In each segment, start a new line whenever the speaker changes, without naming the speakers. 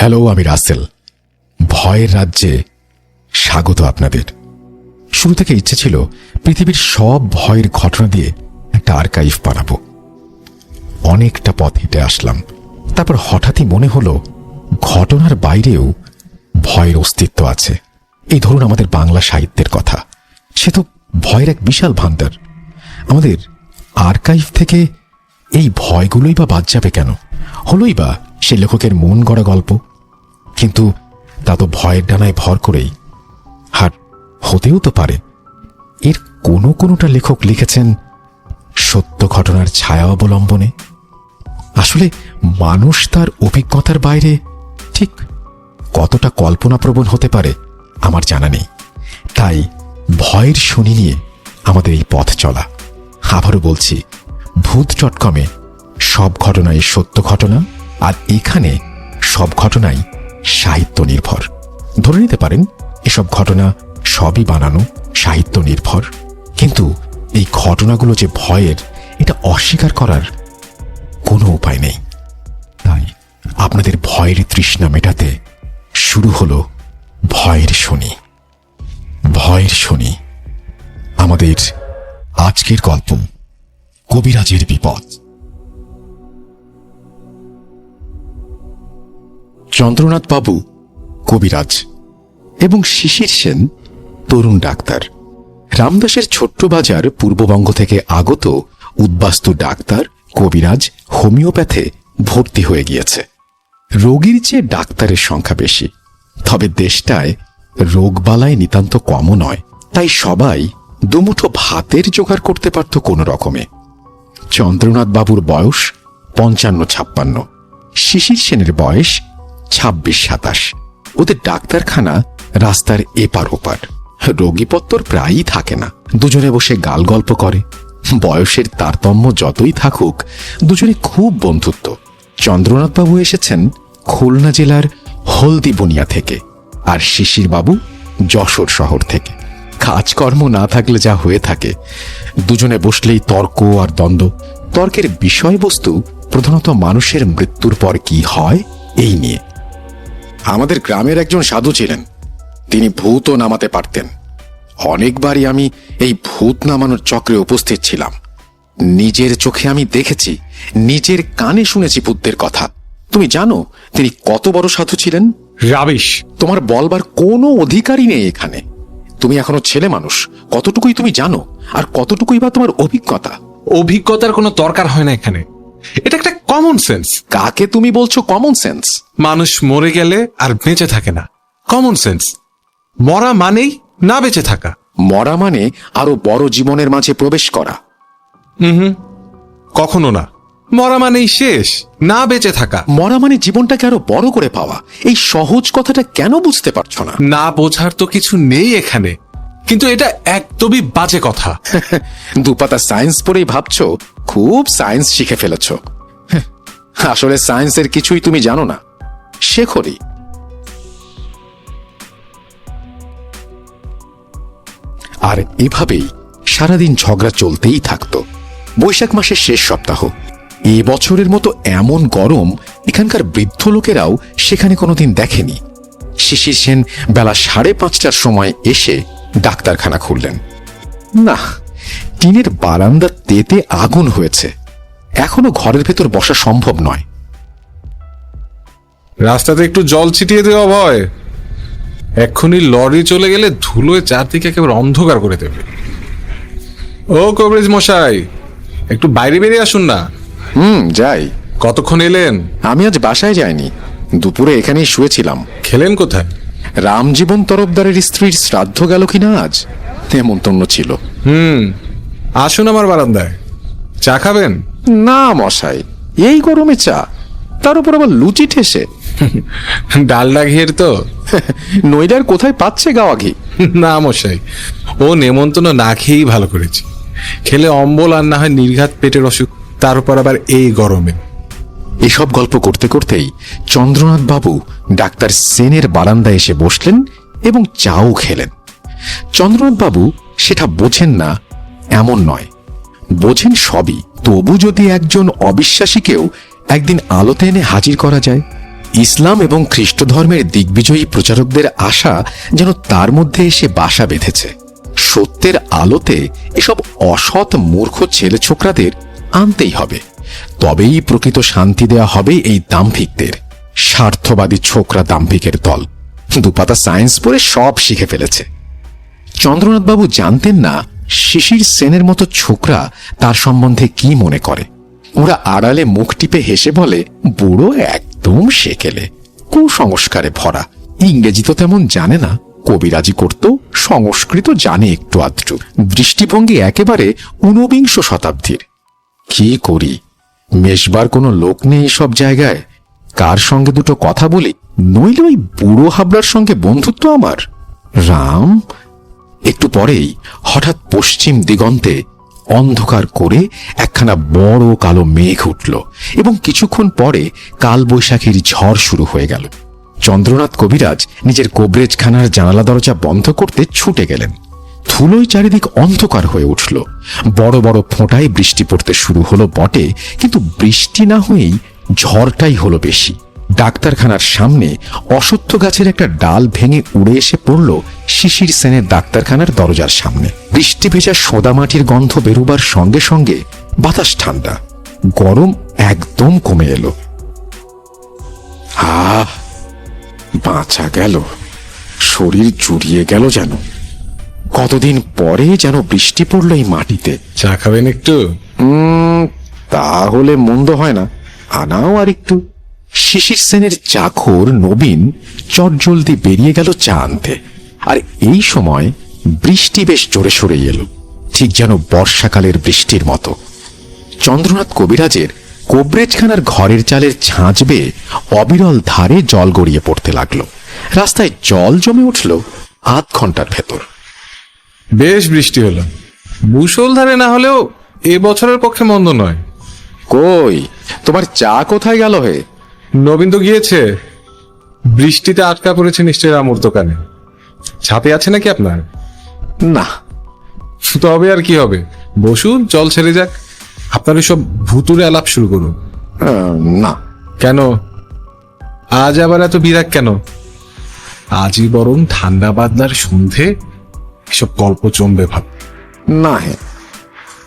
Hello, আমি রাসেল। ভয়ের রাজ্যে স্বাগত আপনাদের। শুরু থেকে ইচ্ছে ছিল পৃথিবীর সব ভয়ের ঘটনা দিয়ে একটা আর্কাইভ বানাবো। অনেকটা পথ হেঁটে আসলাম। তারপর হঠাৎই মনে হলো ঘটনার বাইরেও ভয়ের অস্তিত্ব আছে। এই ধরুন আমাদের বাংলা সাহিত্যের কথা। সে তো ভয়ের এক বিশাল ভান্ডার। আমাদের আর্কাইভ থেকে এই ভয়গুলোই বা বাদ যাবে কেন? হলোই বা সে লেখকের মন গড়া গল্প কিন্তু তা তো ভয়ের ডানায় ভর করেই। আর হতেও তো পারে। এর কোনো কোনোটা লেখক লিখেছেন সত্য ঘটনার ছায়া অবলম্বনে। আসলে মানুষ তার অভিজ্ঞতার বাইরে ঠিক কতটা কল্পনাপ্রবণ হতে পারে আমার জানা নেই। তাই ভয়ের শনি নিয়ে আমাদের এই পথ চলা। আবারও বলছি, ভূত ডট কমে সব ঘটনাই সত্য ঘটনা, আর এখানে সব ঘটনাই সাহিত্য নির্ভর ধরে নিতে পারেন, এসব ঘটনা সবই বানানো সাহিত্য নির্ভর কিন্তু এই ঘটনাগুলো যে ভয়ের, এটা অস্বীকার করার কোনো উপায় নেই। তাই আপনাদের ভয়ের তৃষ্ণা মেটাতে শুরু হলো ভয়ের শনি। ভয়ের শনি। আমাদের আজকের গল্প কবিরাজের বিপদ। চন্দ্রনাথ বাবু, কবিরাজ এবং শিশির সেন তরুণ ডাক্তার। রামদাসের ছোট্ট বাজার পূর্ববঙ্গ থেকে আগত উদ্বাস্তু ডাক্তার, কবিরাজ হোমিওপ্যাথে ভর্তি হয়ে গিয়েছে। রোগীর চেয়ে ডাক্তারের সংখ্যা বেশি। তবে দেশটায় রোগবালায় নিতান্ত কমও নয়। তাই সবাই দুমুঠো ভাতের জোগাড় করতে পারত কোনো রকমে। চন্দ্রনাথ বাবুর বয়স পঞ্চান্ন ছাপ্পান্ন। শিশির সেনের বয়স ছাব্বিশ সাতাশ। ওদের ডাক্তারখানা রাস্তার এপার ওপার। রোগীপত্তর প্রায়ই থাকে না। দুজনে বসে গাল গল্প করে। বয়সের তারতম্য যতই থাকুক, দুজনে খুব বন্ধুত্ব। চন্দ্রনাথবাবু এসেছেন খুলনা জেলার হলদি হলদিবনিয়া থেকে আর শিশির বাবু যশোর শহর থেকে। কাজকর্ম না থাকলে যা হয়ে থাকে। দুজনে বসলেই তর্ক আর দ্বন্দ্ব। তর্কের বিষয়বস্তু প্রধানত মানুষের মৃত্যুর পর কি হয়, এই নিয়ে। আমাদের গ্রামের একজন সাধু ছিলেন। তিনি ভূতও নামাতে পারতেন। অনেকবারই আমি এই ভূত নামানোর চক্রে উপস্থিত ছিলাম। নিজের চোখে আমি দেখেছি নিজের কানে শুনেছি ভূতদের কথা। তুমি জানো তিনি কত বড় সাধু ছিলেন?
রাবিশ।
তোমার বলবার কোনো অধিকারই নেই এখানে। তুমি এখনও ছেলে মানুষ কতটুকুই তুমি জানো? আর কতটুকুই বা তোমার অভিজ্ঞতা?
অভিজ্ঞতার কোনো দরকার হয় না এখানে। এটা একটা কমন সেন্স
কাকে তুমি বলছো কমন সেন্স
মানুষ মরে গেলে আর বেঁচে থাকে না। কমন সেন্স মরা মানেই না বেঁচে থাকা।
মরা মানে আরও বড় জীবনের মাঝে প্রবেশ করা। হুম।
কখনো না। মরা মানেই শেষ না বেঁচে থাকা।
মরা মানে জীবনটাকে আরও বড় করে পাওয়া। এই সহজ কথাটা কেন বুঝতে পারছ না?
না বোঝার তো কিছু নেই এখানে। কিন্তু এটা একদমই বাজে কথা।
দুপাতা সায়েন্স পড়েই ভাবছ খুব সায়েন্স শিখে ফেলেছ। আসলে সায়েন্সের কিছুই তুমি জানো না। শেখরি আর এভাবেই সারাদিন ঝগড়া চলতেই থাকতো। বৈশাখ মাসের শেষ সপ্তাহ। এ বছরের মতো এমন গরম এখানকার বৃদ্ধ লোকেরাও সেখানে কোনোদিন দেখেনি। শিশির সেন বেলা সাড়ে পাঁচটার সময় এসে ডাক্তারখানা খুললেন। না টিনের বারান্দা তেতে আগুন হয়েছে। এখনও ঘরের ভেতর বসা সম্ভব নয়।
রাস্তাতে একটু জল ছিটিয়ে দেওয়া ভয়। এক্ষুনি লরি চলে গেলে ধুলোয় চারদিকে একেবারে অন্ধকার করে দেবে। ও কবরেজ মশাই একটু বাইরে বেরিয়ে আসুন না।
হুম যাই।
কতক্ষণ এলেন?
আমি আজ বাসায় যাইনি। দুপুরে এখানেই শুয়েছিলাম।
খেলেন কোথায়?
রামজীবন তরফদারের স্ত্রীর শ্রাদ্ধ গেল কিনা আজ? নেমন্তন্ন ছিল।
হুম আসুন আমার বারান্দায়। চা খাবেন?
না মশাই এই গরমে চা তার উপর আবার লুচি ঠেসে।
ডালডা ঘিয়ের তো।
নইডার কোথায় পাচ্ছে গাওয়া ঘি?
না মশাই ও নেমন্তন্ন না খেয়েই ভালো করেছি। খেলে অম্বল আর না হয় নির্ঘাত পেটের অসুখ তার উপর আবার এই গরমে।
এসব গল্প করতে করতেই চন্দ্রনাথ বাবু ডাক্তার সেনের বারান্দায় এসে বসলেন এবং চাও খেলেন। চন্দ্রনাথ বাবু সেটা বোঝেন না এমন নয়। বোঝেন সবই। তবু যদি একজন অবিশ্বাসীকেও একদিন আলোতে এনে হাজির করা যায়, ইসলাম এবং খ্রিস্ট ধর্মের দিগ্বিজয়ী প্রচারকদের আশা যেন তার মধ্যে এসে বাসা বেঁধেছে। সত্যের আলোতে এসব অসৎ মূর্খ ছেলে ছোকরাদের আনতেই হবে। তবেই প্রকৃত শান্তি দেয়া হবে এই দাম্ভিকদের, স্বার্থবাদী ছোকরা দাম্ভিকের দল। দুপাতা সায়েন্স পড়ে সব শিখে ফেলেছে। চন্দ্রনাথবাবু জানতেন না শিশির সেনের মতো ছোকরা তার সম্বন্ধে কি মনে করে? ওরা আড়ালে মুখ টিপে হেসে বলে, বুড়ো একদম সেকেলে, কুসংস্কারে ভরা। ইংরেজি তো তেমন জানে না। কবিরাজি করত, সংস্কৃত জানে একটু আধটু। দৃষ্টিভঙ্গি একেবারে ঊনবিংশ শতাব্দীর। কি করি? মেশবার কোনো লোক নেই সব জায়গায়। কার সঙ্গে দুটো কথা বলি? নইলে ওই বুড়ো হাবড়ার সঙ্গে বন্ধুত্ব আমার? রাম একটু পরেই হঠাৎ পশ্চিম দিগন্তে অন্ধকার করে একখানা বড় কালো মেঘ উঠল এবং কিছুক্ষণ পরে কালবৈশাখীর ঝড় শুরু হয়ে গেল। চন্দ্রনাথ কবিরাজ নিজের কোবরেজখানার জানালা দরজা বন্ধ করতে ছুটে গেলেন। ধুলোয় চারিদিক অন্ধকার হয়ে উঠল। বড় বড় ফোঁটায় বৃষ্টি পড়তে শুরু হলো বটে, কিন্তু বৃষ্টি না হয়েই ঝড়টাই হলো বেশি। ডাক্তারখানার সামনে অসত্য গাছের একটা ডাল ভেঙে উড়ে এসে পড়ল শিশির সেনের ডাক্তারখানার দরজার সামনে। বৃষ্টি ভেজা সোদা মাটির গন্ধ বেরোবার সঙ্গে সঙ্গে বাতাস ঠান্ডা গরম একদম কমে এলো। আহ বাঁচা গেল শরীর জুড়িয়ে গেল যেন। কতদিন পরে যেন বৃষ্টি পড়ল এই মাটিতে।
চা খাবেন একটু?
উম, তাহলে মন্দ হয় না। আনাও আর একটু শিশির সেনের চাকর নবীন চটজলদি বেরিয়ে গেল চা আনতে। আর এই সময় বৃষ্টি বেশ জোরে সরে এলো ঠিক যেন বর্ষাকালের বৃষ্টির মতো। চন্দ্রনাথ কবিরাজের কোবরেজখানার ঘরের চালের ছাঁচ বেয়ে অবিরল ধারে জল গড়িয়ে পড়তে লাগল। রাস্তায় জল জমে উঠল আধ ঘণ্টার ভেতর।
বেশ বৃষ্টি হলো। মুষলধারে না হলেও এ বছরের পক্ষে মন্দ নয়।
কই তোমার চা কোথায় গেল হে?
নবীন তো গিয়েছে। বৃষ্টিতে আটকা পড়েছে নিশ্চয়ই রামুর দোকানে। ছাতে আছে নাকি আপনার?
না।
তবে আর কি হবে? বসুন জল ছেড়ে যাক। আপনার সব ভুতুরে আলাপ শুরু করুন।
না।
কেন? আজ আবার এত বিরাগ কেন? আজই বরং ঠান্ডা বাদলার সন্ধে এসব গল্প জমবে ভাব।
না হে।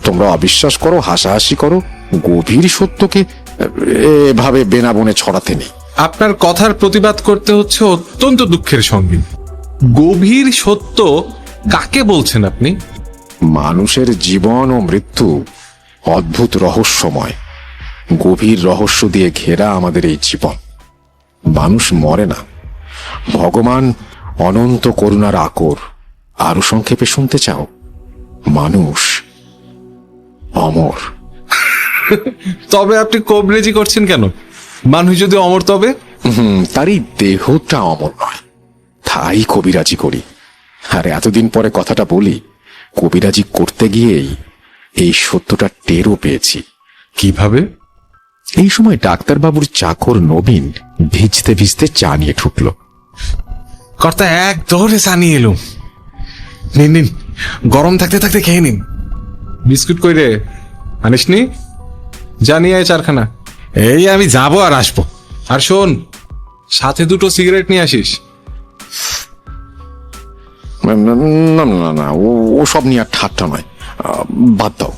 তোমরা অবিশ্বাস করো হাসাহাসি করো গভীর সত্যকে এভাবে বেনাবনে ছড়াতে নেই।
আপনার কথার প্রতিবাদ করতে হচ্ছে অত্যন্ত দুঃখের সঙ্গে। গভীর সত্য কাকে বলছেন আপনি?
মানুষের জীবন ও মৃত্যু অদ্ভুত রহস্যময়। গভীর রহস্য দিয়ে ঘেরা আমাদের এই জীবন। মানুষ মরে না। ভগবান অনন্ত করুণার আকর। আরও সংক্ষেপে শুনতে চাও? মানুষ অমর।
তবে আপনি কবরেজি করছেন কেন? মানুষ যদি অমর তবে?
হুম তার এই দেহটা অমর নয়। তাই কবিরাজি করি। আর এতদিন পরে কথাটা বলি কবিরাজি করতে গিয়েই এই সত্যটা টেরও পেয়েছি।
কীভাবে?
এই সময় ডাক্তারবাবুর চাকর নবীন ভিজতে ভিজতে চা নিয়ে ঠুকলো।
কর্তা এক দৌড়ে জানিয়ে এলো। নিন নিন গরম থাকতে থাকতে খেয়ে নিন। বিস্কুট কই রে? আনিসনি? জানিয়ে আয় চারখানা। এই আমি যাব আর আসব। আর শোন সাথে দুটো সিগারেট নিয়ে আসিস।
না না না না ও সব নিয়ে আর ঠাট্টা নয়। বাদ দাও।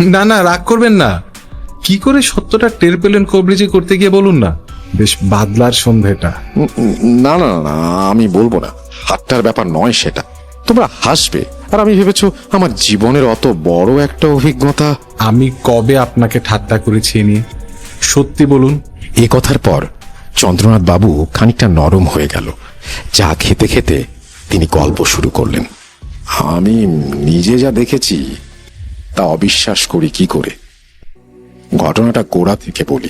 না না রাগ করবেন না। কি করে সত্যটা টের পেলেন কবরেজি করতে গিয়ে বলুন না? বেশ বাদলার সন্ধেটা
না না, না আমি বলব না। হাট্টার ব্যাপার নয় সেটা। তোমরা হাসবে। আর আমি ভেবেছ আমার জীবনের অত বড় একটা অভিজ্ঞতা?
আমি কবে আপনাকে ঠাট্টা করেছি এ নিয়ে? সত্যি বলুন।
এ কথার পর চন্দ্রনাথ বাবু খানিকটা নরম হয়ে গেল। চা খেতে খেতে তিনি গল্প শুরু করলেন। আমি নিজে যা দেখেছি তা অবিশ্বাস করি কি করে? ঘটনাটা গোড়া থেকে বলি।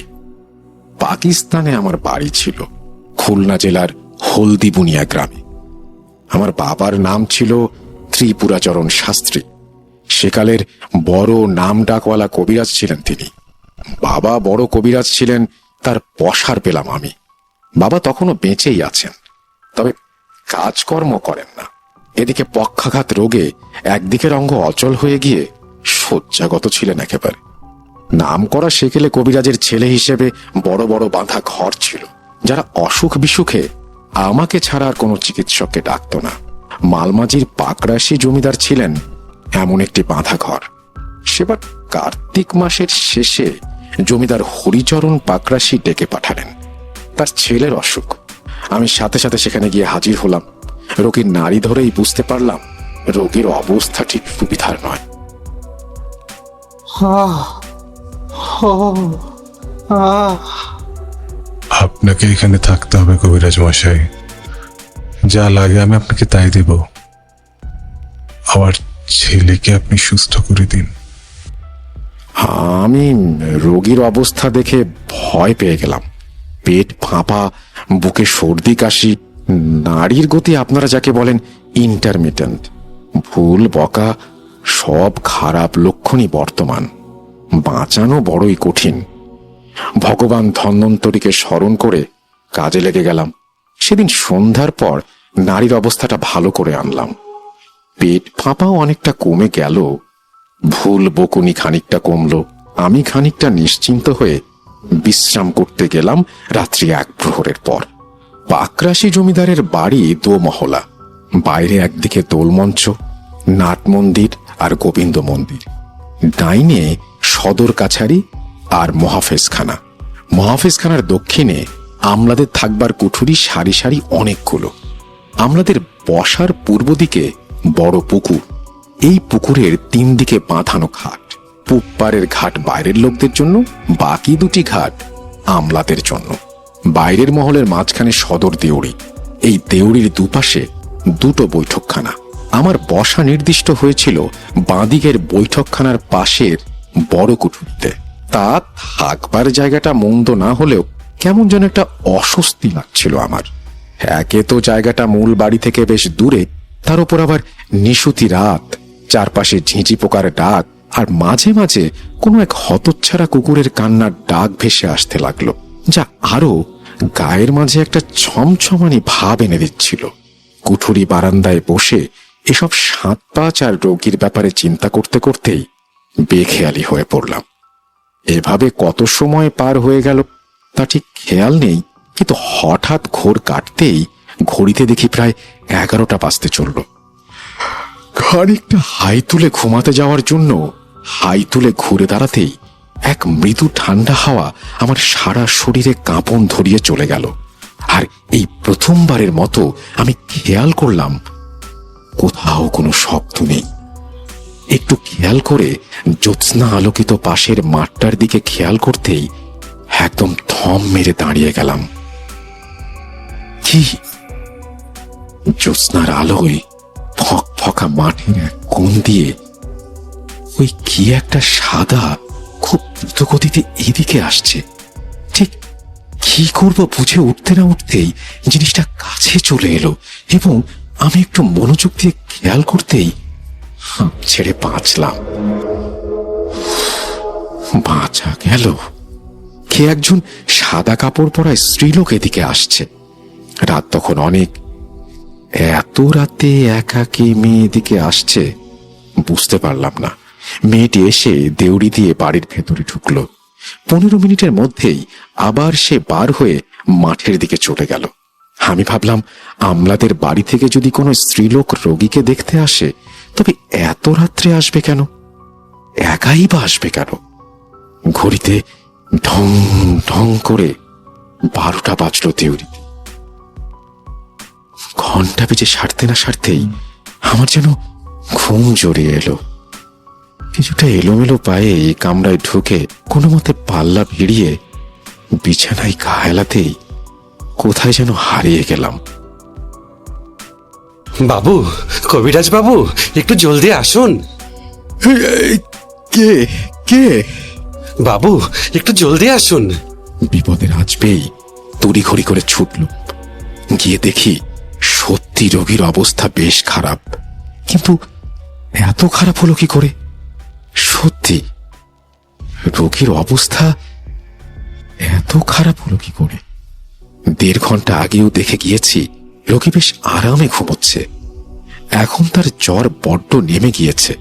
পাকিস্তানে আমার বাড়ি ছিল খুলনা জেলার হলদিবুনিয়া গ্রামে। আমার বাবার নাম ছিল ত্রিপুরাচরণ শাস্ত্রী। সেকালের বড় নাম ডাকওয়ালা কবিরাজ ছিলেন তিনি। বাবা বড় কবিরাজ ছিলেন, তার পসার পেলাম আমি। বাবা তখনও বেঁচেই আছেন, তবে কাজকর্ম করেন না। এদিকে পক্ষাঘাত রোগে একদিকের অঙ্গ অচল হয়ে গিয়ে শয্যাগত ছিলেন একেবারে। নাম করা সেকেলে কবিরাজের ছেলে হিসেবে বড় বড় বাঁধা ঘর ছিল, যারা অসুখ বিসুখে আমাকে ছাড়া আর কোনো চিকিৎসককে ডাকতো না। মালমাজির পাকরাশি জমিদার ছিলেন এমন একটি বাঁধা ঘর সেবার কার্তিক মাসের শেষে জমিদার হরিচরণ পাকরাশি ডেকে পাঠালেন। তার ছেলের অসুখ। আমি সাথে সাথে সেখানে গিয়ে হাজির হলাম। রোগীর নারী ধরেই বুঝতে পারলাম রোগীর অবস্থা ঠিক সুবিধার নয়।
আপনাকে এখানে থাকতে হবে কবিরাজ মশাই। যা লাগে আমি আপনাকে তাই দেব। আমার ছেলেকে আপনি সুস্থ করে দিন।
আমি রোগীর অবস্থা দেখে ভয় পেয়ে গেলাম। পেট ফাঁপা, বুকে সর্দি কাশি নারীর গতি আপনারা যাকে বলেন ইন্টারমিটেন্ট ভুল বকা, সব খারাপ লক্ষণই বর্তমান। বাঁচানো বড়ই কঠিন। ভগবান ধন্বন্তরীকে স্মরণ করে কাজে লেগে গেলাম। সেদিন সন্ধ্যার পর নারীর অবস্থাটা ভালো করে আনলাম। পেট ফাঁপাও অনেকটা কমে গেল। ভুল বকুনি খানিকটা কমল। আমি খানিকটা নিশ্চিন্ত হয়ে বিশ্রাম করতে গেলাম রাত্রি এক প্রহরের পর। পাকরাশি জমিদারের বাড়ি দোমহলা। বাইরে একদিকে দোলমঞ্চ, নাট মন্দির আর গোবিন্দ মন্দির। ডাইনে সদর কাছারি আর মহাফেজখানা। মহাফেজখানার দক্ষিণে আমলাদের থাকবার কুঠুরি সারি সারি অনেকগুলো। আমলাদের বসার পূর্ব দিকে বড় পুকুর। এই পুকুরের তিন দিকে বাঁধানো ঘাট। পুপ্পারের ঘাট বাইরের লোকদের জন্য, বাকি দুটি ঘাট আমলাদের জন্য। বাইরের মহলের মাঝখানে সদর দেউড়ি। এই দেউড়ির দুপাশে দুটো বৈঠকখানা। আমার বসা নির্দিষ্ট হয়েছিল বাঁদিকের বৈঠকখানার পাশের বড় কুঠুরিতে। তা থাকবার জায়গাটা মন্দ না হলেও কেমন যেন একটা অস্বস্তি লাগছিল আমার। একে তো জায়গাটা মূল বাড়ি থেকে বেশ দূরে, তার উপর আবার নিশুতি রাত, চারপাশে ঝিঁঝি পোকার ডাক, আর মাঝে মাঝে কোনো এক হতচ্ছাড়া কুকুরের কান্নার ডাক ভেসে আসতে লাগল, যা আরও গায়ের মাঝে একটা ছমছমানি ভাব এনে দিচ্ছিল। কুঠুরি বারান্দায় বসে এসব সাত পাঁচ আর রোগীর ব্যাপারে চিন্তা করতে করতেই বেখেয়ালি হয়ে পড়লাম। এভাবে কত সময় পার হয়ে গেল, তা ঠিক খেয়াল নেই কিন্তু হঠাৎ ঘোর কাটতেই ঘড়িতে দেখি প্রায় এগারোটা বাজতে চলল। খানিকটা হাই তুলে ঘুমাতে যাওয়ার জন্য হাই তুলে ঘুরে দাঁড়াতেই এক মৃদু ঠান্ডা হাওয়া আমার সারা শরীরে কাঁপন ধরিয়ে চলে গেল। আর এই প্রথমবারের মতো আমি খেয়াল করলাম, কোথাও কোনো শব্দ নেই। একটু খেয়াল করে জ্যোৎস্না আলোকিত পাশের মাঠটার দিকে খেয়াল করতেই একদম থম মেরে দাঁড়িয়ে গেলাম। কি জ্যোৎস্নার আলোয় ফক ফকা মাঠের এক কোণ দিয়ে ওই কি একটা সাদা, খুব দ্রুতগতিতে এদিকে আসছে। ঠিক কি করব বুঝে উঠতে না উঠতেই জিনিসটা কাছে চলে এলো এবং আমি একটু মনোযোগ দিয়ে খেয়াল করতেই ছেড়ে বাঁচলাম। বাঁচা গেল। কে একজন সাদা কাপড় পরা স্ত্রীলোক এদিকে আসছে। রাত তখন অনেক। এত রাতে একাকি মেয়ে এদিকে আসছে, বুঝতে পারলাম না। মেয়েটি এসে দেউড়ি দিয়ে বাড়ির ভেতরে ঢুকলো। পনেরো মিনিটের মধ্যেই আবার সে বার হয়ে মাঠের দিকে চলে গেল। আমি ভাবলাম, আমলাদের বাড়ি থেকে যদি কোনো স্ত্রীলোক রোগীকে দেখতে আসে, তবে এত রাত্রে আসবে কেন? একাই বা আসবে কেন? ঘড়িতে ঢং ঢং করে বারোটা বাজলো দেউড়িতে ঘণ্টা বেজে সারতে না সারতেই আমার যেন ঘুম জড়িয়ে এলো। কিছুটা এলোমেলো পায়ে এই কামরায় ঢুকে কোনো মতে পাল্লা ভিড়িয়ে বিছানায় গা হেলাতেই কোথায় যেন হারিয়ে গেলাম।
বাবু কবিরাজ বাবু একটু জলদি আসুন।
কে কে?
বাবু একটু জলদি আসুন।
বিপদের আজ পেয়েই তড়িঘড়ি করে ছুটল। গিয়ে দেখি সত্যি রোগীর অবস্থা বেশ খারাপ। কিন্তু এত খারাপ হলো কি করে? সত্যি, রোগীর অবস্থা এত খারাপ হলো কি করে? দেড় ঘণ্টা আগেও দেখে গিয়েছি, রোগী বেশ আরামে ঘুমোচ্ছে। এখন তার জ্বর বড্ড নেমে গিয়েছে।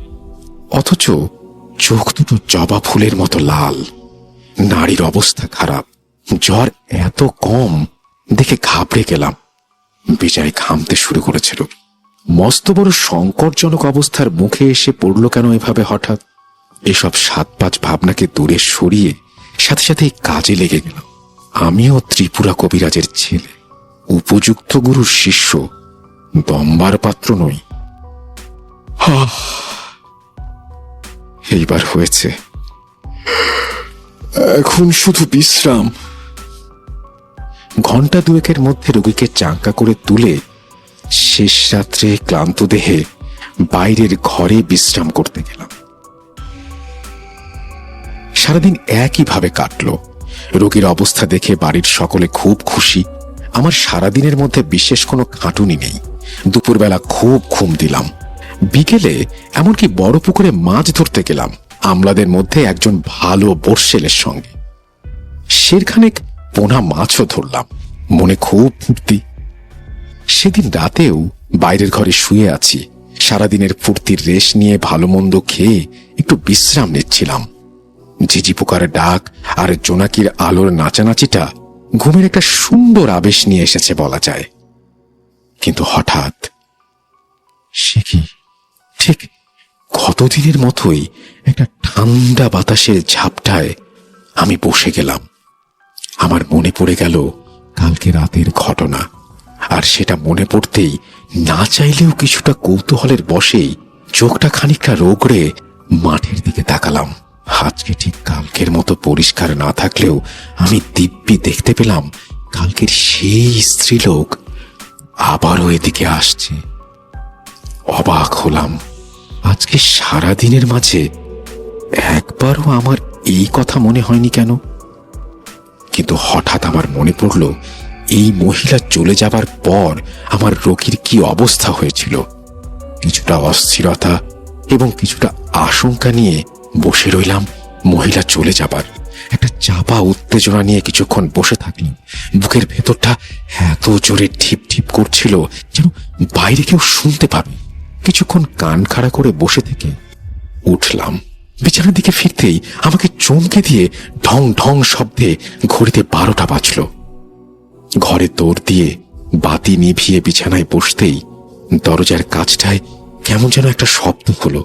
অথচ চোখ দুটো জবা ফুলের মতো লাল। নারীর অবস্থা খারাপ। জ্বর এত কম, দেখে ঘাবড়ে গেলাম। বেচারি ঘামতে শুরু করেছিল। মস্ত বড় সংকটজনক অবস্থার মুখে এসে পড়ল কেন এভাবে হঠাৎ? এসব সাত পাঁচ ভাবনাকে দূরে সরিয়ে সাথে সাথে কাজে লেগে গেল। আমিও ত্রিপুরা কবিরাজের ছেলে, উপযুক্ত গুরুর শিষ্য, দম্বার পাত্র নই। এইবার হয়েছে। এখন শুধু বিশ্রাম। ঘণ্টা দুয়েকের মধ্যে রোগীকে চাঙ্কা করে তুলে শেষ রাত্রে ক্লান্ত দেহে বাইরের ঘরে বিশ্রাম করতে গেলাম। সারাদিন একইভাবে কাটলো। রোগীর অবস্থা দেখে বাড়ির সকলে খুব খুশি। আমার সারাদিনের মধ্যে বিশেষ কোনো খাটুনি নেই। দুপুরবেলা খুব ঘুম দিলাম। বিকেলে এমনকি বড় পুকুরে মাছ ধরতে গেলাম। আমলাদের মধ্যে একজন ভালো বর্ষেলের সঙ্গে। শেরখানেক পোনা মাছও ধরলাম। মনে খুব ফুর্তি। সেদিন রাতেও বাইরের ঘরে শুয়ে আছি। সারাদিনের ফুর্তির রেশ নিয়ে ভালো মন্দ খেয়ে একটু বিশ্রাম নিচ্ছিলাম। ঝিঝি পোকার ডাক আর জোনাকির আলোর নাচানাচিটা ঘুমের একটা সুন্দর আবেশ নিয়ে এসেছে বলা যায়। কিন্তু হঠাৎ সে কি? ঠিক কতদিনের মতোই একটা ঠান্ডা বাতাসের ঝাপটায় আমি বসে গেলাম। আমার মনে পড়ে গেল কালকে রাতের ঘটনা। আর সেটা মনে পড়তেই না চাইলেও কিছুটা কৌতূহলের বসেই চোখটা খানিকটা রোগড়ে মাঠের দিকে তাকালাম। আজকে ঠিক কালকের মতো পরিষ্কার না থাকলেও আমি দিব্যি দেখতে পেলাম কালকের সেই স্ত্রীলোক আবারও এদিকে আসছে। অবাক হলাম। আজকে সারা দিনের মাঝে একবারও আমার এই কথা মনে হয়নি কেন? কিন্তু হঠাৎ আমার মনে পড়ল, এই মহিলা চলে যাবার পর আমার রোগীর কি অবস্থা হয়েছিল। কিছুটা অস্থিরতা এবং কিছুটা আশঙ্কা নিয়ে বসে রইলাম মহিলা চলে যাবার। একটা চাপা উত্তেজনা নিয়ে কিছুক্ষণ বসে থাকলাম। বুকের ভেতরটা এত জোরে ঠিপ ঠিপ করছিল যেন বাইরে কেউ শুনতে পাবে। কিছুক্ষণ কান খাড়া করে বসে থেকে উঠলাম। বিছানার দিকে ফিরতেই আমাকে চমকে দিয়ে ঢং ঢং শব্দে ঘড়িতে বারোটা বাজল। ঘরে দৌড় দিয়ে বাতি নিভিয়ে বিছানায় বসতেই দরজার কাছটায় কেমন যেন একটা শব্দ হলো।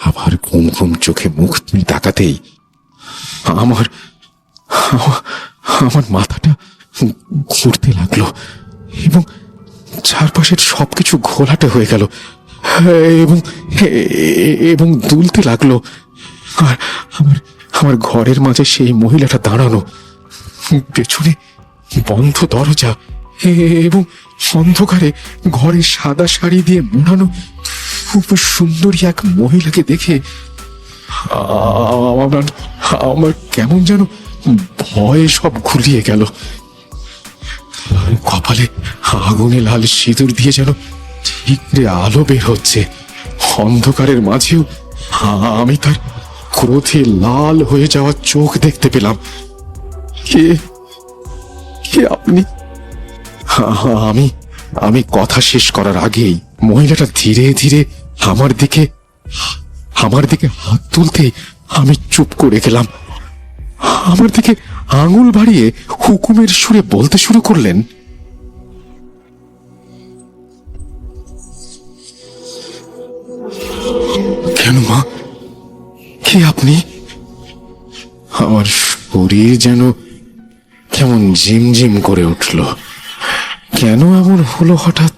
আবার ঘুম ঘুম চোখে মুখ তুলে তাকাতেই আমার আমার মাথাটা ঘুরতে লাগল এবং চারপাশের সবকিছু ঘোলাটে হয়ে গেল, এবং এবং দুলতে লাগল। আর আমার আমার ঘরের মাঝে সেই মহিলাটা দাঁড়ানো। পেছনে বন্ধ দরজা এবং অন্ধকারে ঘরে সাদা শাড়ি দিয়ে মোড়ানো খুব সুন্দরী এক মহিলাকে দেখে আমার আমার কেমন যেন ভয়ে সব ঘুরিয়ে গেল। কপালে আগুনে লাল সিঁদুর দিয়ে যেন ঠিকরে আলো বের হচ্ছে। অন্ধকারের মাঝেও আমি তার ক্রোধে লাল হয়ে যাওয়া চোখ দেখতে পেলাম। কে? কে আপনি? আমি আমি কথা শেষ করার আগেই মহিলাটা ধীরে ধীরে আমার দিকে আমার দিকে হাত তুলতে আমি চুপ করে গেলাম। আমার দিকে আঙুল বাড়িয়ে হুকুমের সুরে বলতে শুরু করলেন। কেন মা? কে আপনি? আমার শরীর যেন কেমন ঝিমঝিম করে উঠল। কেন এমন হলো হঠাৎ?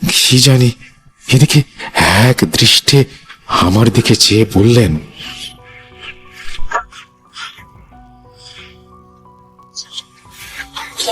কি জানি। এদিকে এক দৃষ্টে আমার দিকে চেয়ে বললেন,
কি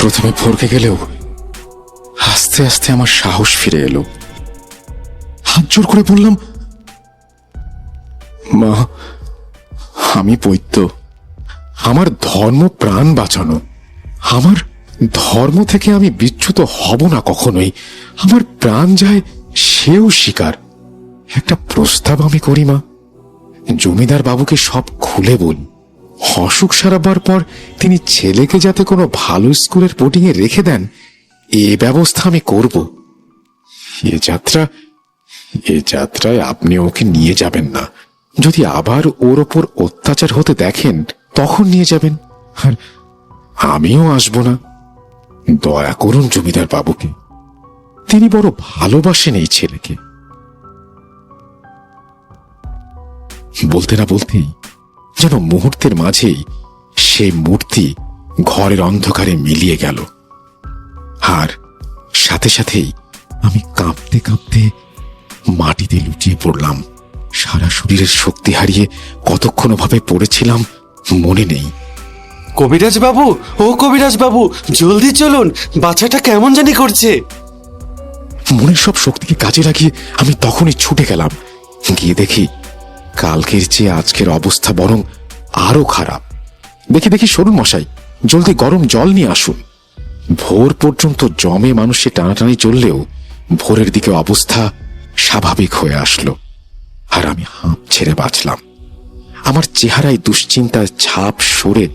প্রথমে ভরকে গেলেও আস্তে আস্তে আমার সাহস ফিরে এলো। হাত জোর করে বললাম, মা, আমি বৈদ্য। আমার ধর্ম প্রাণ বাঁচানো। আমার ধর্ম থেকে আমি বিচ্যুত হব না কখনোই। আমার প্রাণ যায় সেও শিকার। একটা প্রস্তাব আমি করি, মা। জমিদার বাবুকে সব খুলে বল। অসুখ সারাবার পর তিনি ছেলেকে যাতে কোনো ভালো স্কুলের বোর্ডিংয়ে রেখে দেন, এ ব্যবস্থা আমি করব। এ যাত্রা, এ যাত্রায় আপনি ওকে নিয়ে যাবেন না। যদি আবার ওর ওপর অত্যাচার হতে দেখেন, তখন নিয়ে যাবেন। আর আমিও আসব না। দয়া করুন জমিদার বাবুকে। তিনি বড় ভালোবাসেন এই ছেলেকে। বলতে না বলতেই যেন মুহূর্তের মাঝেই সেই মূর্তি ঘরের অন্ধকারে মিলিয়ে গেল। আর সাথে সাথেই আমি কাঁপতে কাঁপতে মাটিতে লুটিয়ে পড়লাম। সারা শরীরের শক্তি হারিয়ে কতক্ষণ ভাবে পড়েছিলাম মনে নেই।
কবিরাজ বাবু ও কবিরাজ বাবু জলদি চলুন, বাচ্চাটা কেমন জানি করছে।
মনের সব শক্তিকে কাজে লাগিয়ে আমি তখনই ছুটে গেলাম। গিয়ে দেখি, কালকের চেয়ে আজকের অবস্থা বরং আরও খারাপ। দেখি দেখি, সরুন মশাই, জলদি গরম জল নিয়ে আসুন। ভোর পর্যন্ত জমে মানুষে টানাটানি চললেও ভোরের দিকে অবস্থা স্বাভাবিক হয়ে আসলো। আর আমি হাঁপ ছেড়ে বাঁচলাম। আমার চেহারায় দুশ্চিন্তার ছাপ সরে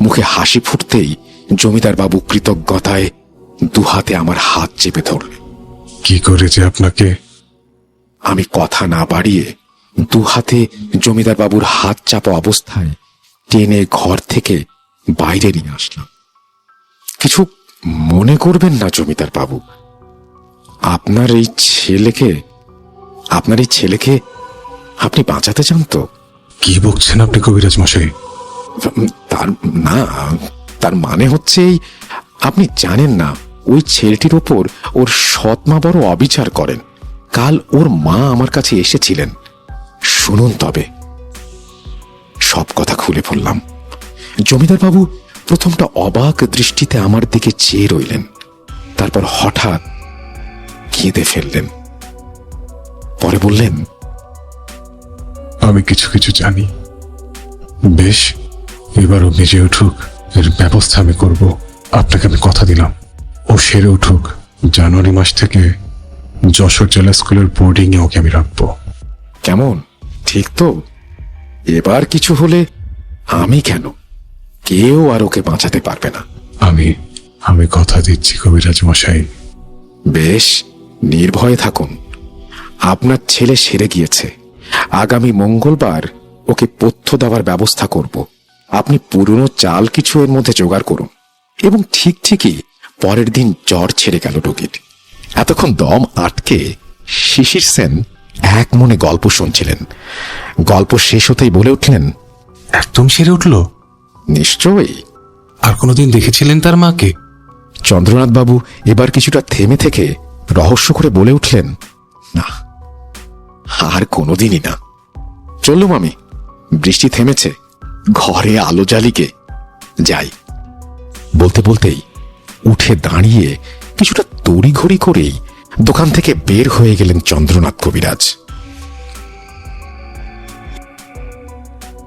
মুখে হাসি ফুটতেই জমিদার বাবু কৃতজ্ঞতায় দুহাতে আমার হাত চেপে ধরলেন।
কি করেছে আপনাকে?
আমি কথা না বাড়িয়ে দু হাতে জমিদার বাবুর হাত চাপা অবস্থায় টেনে ঘর থেকে বাইরে নিয়ে আসলাম। কিছু মনে করবেন না জমিদার বাবু। আপনার এই ছেলেকে আপনার এই ছেলেকে আপনি বাঁচাতে চান তো?
কি বকছেন আপনি কবিরাজ মশাই?
তার না তার মানে হচ্ছে এই, আপনি জানেন না ওই ছেলেটির ওপর ওর সৎমা বড় অবিচার করেন। কাল ওর মা আমার কাছে এসেছিলেন। শুনুন তবে। সব কথা খুলে বললাম। জমিদার বাবু প্রথমটা অবাক দৃষ্টিতে আমার দিকে চেয়ে রইলেন। তারপর হঠাৎ কেঁদে ফেললেন। পরে বললেন
আমি কিছু কিছু জানি। বেশ এবার ও বেজে উঠুক এর ব্যবস্থা আমি করব। আপনাকে আমি কথা দিলাম। ও সেরে উঠুক। জানুয়ারি মাস থেকে যশোর জেলা স্কুলের বোর্ডিংয়ে ওকে আমি রাখব।
কেমন? ঠিক তো? এবার কিছু হলে আমি কেন? কেউ আর ওকে বাঁচাতে পারবে না।
আমি আমি কথা দিচ্ছি কবিরাজ মশাই।
বেশ নির্ভয়ে থাকুন। আপনার ছেলে সেরে গিয়েছে। আগামী মঙ্গলবার ওকে পথ্য দেওয়ার ব্যবস্থা করব। আপনি পুরনো চাল কিছু এর মধ্যে জোগাড় করুন এবং ঠিক ঠিকই পরের দিন জ্বর ছেড়ে গেল রোগীর। এতক্ষণ দম আটকে শিশির সেন এক মনে গল্প শুনছিলেন। গল্প শেষ হতেই বলে উঠলেন
একদম সেরে উঠল?
নিশ্চয়ই।
আর কোনোদিন দেখেছিলেন তার মাকে?
চন্দ্রনাথ বাবু এবার কিছুটা থেমে থেকে রহস্য করে বলে উঠলেন না আর কোনোদিনই না। চললুম আমি বৃষ্টি থেমেছে ঘরে আলো জ্বালিকে, যাই। বলতে বলতেই উঠে দাঁড়িয়ে কিছুটা তড়িঘড়ি করেই দোকান থেকে বের হয়ে গেলেন চন্দ্রনাথ কবিরাজ।